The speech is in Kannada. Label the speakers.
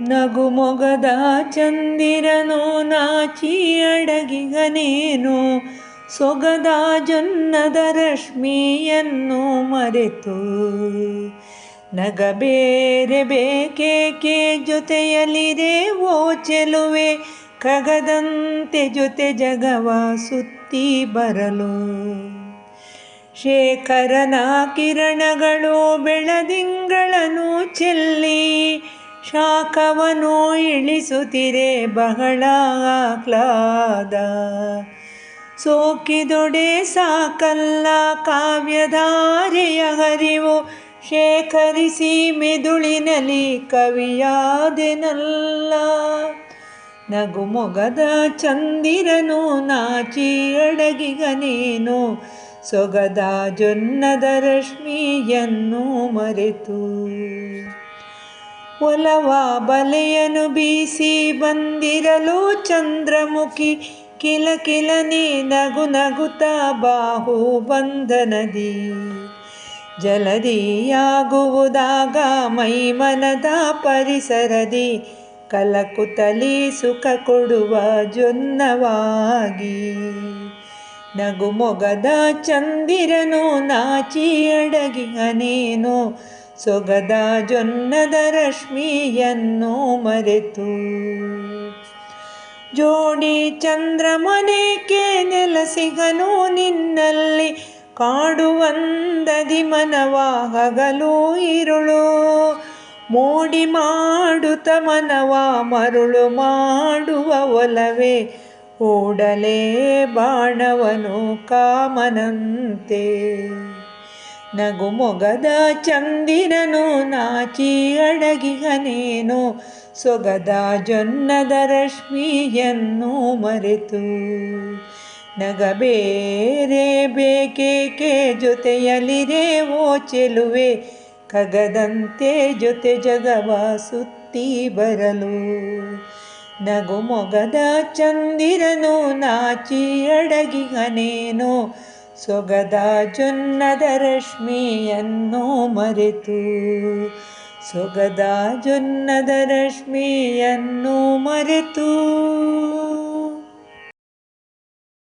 Speaker 1: ನಗುಮೊಗದ ಚಂದಿರನು ನಾಚಿ ಅಡಗಿಗನೇನು? ಸೊಗದ ಜೊನ್ನದ ರಶ್ಮಿಯನ್ನು ಮರೆತು. ನಗಬೇರೆ ಬೇಕೇಕೆ ಜೊತೆಯಲ್ಲಿದೆ ಓ ಚೆಲುವೆ? ಕಗದಂತೆ ಜೊತೆ ಜಗವ ಸುತ್ತಿ ಬರಲು. ಶೇಖರನ ಕಿರಣಗಳು ಬೆಳದಿಂಗಳನು ಚೆಲ್ಲಿ. ಶಾಖವನ್ನು ಇಳಿಸುತ್ತಿರೆ ಬಹಳ ಆಹ್ಲಾದ. ಸೋಕಿದೊಡೆ ಸಾಕಲ್ಲ ಕಾವ್ಯಧಾರೆಯ ಹರಿವು, ಶೇಖರಿಸಿ ಮೆದುಳಿನಲ್ಲಿ ಕವಿಯಾದೆನಲ್ಲ. ನಗುಮೊಗದ ಚಂದಿರನು ನಾಚಿ ಅಡಗಿಗನೇನು, ಸೊಗದ ಜೊನ್ನದ ರಶ್ಮಿಯನ್ನು ಮರೆತು. ಒಲವ ಬಲೆಯನು ಬೀಸಿ ಬಂದಿರಲು ಚಂದ್ರಮುಖಿ ಕಿಲ ನೀ ನಗು ನಗುತ ಬಾಹು ಬಂಧನದಿ. ಜಲದಿಯಾಗುವುದಾಗ ಮೈಮನದ ಪರಿಸರದಿ. ಕಲಕುತಲಿ ಸುಖ ಕೊಡುವ ಜೊನ್ನವಾಗಿ ನಗುಮೊಗದ ಚಂದಿರನು ನಾಚಿ ಅಡಗಿಗನೇನು ಸೊಗದ ಜೊನ್ನದ ರಶ್ಮಿಯನ್ನು ಮರೆತು. ಜೋಡಿ ಚಂದ್ರಮನೇಕೆ ನೆಲಸಿಗನು ನಿನ್ನಲ್ಲಿ ಕಾಡುವಂದದಿ ಮನವ ಹಗಲು ಇರುಳು. ಮೋಡಿ ಮಾಡುತ್ತ ಮನವ ಮರುಳು ಮಾಡುವ ಒಲವೇ, ಓಡಲೇ ಬಾಣವನು ಕಾಮನಂತೆ. ನಗುಮೊಗದ ಚಂದಿರನು ನಾಚಿ ಅಡಗಿಹನೇನು, ಸೊಗದ ಜೊನ್ನದ ರಶ್ಮಿಯನ್ನು ಮರೆತು. ನಗಬೇರೆ ಬೇಕೇಕೆ ಓ ಚೆಲುವೆ, ಕಗದಂತೆ ಜೊತೆ ಜಗವ ಸುತ್ತಿ ಬರಲು. ನಗುಮೊಗದ ಚಂದಿರನು ನಾಚಿ ಅಡಗಿಗನೇನು ಸೊಗದ ಜೊನ್ನದ ರಶ್ಮಿಯನ್ನು ಮರೆತು ಸೊಗದ ಜೊನ್ನದ ರಶ್ಮಿಯನ್ನು ಮರೆತು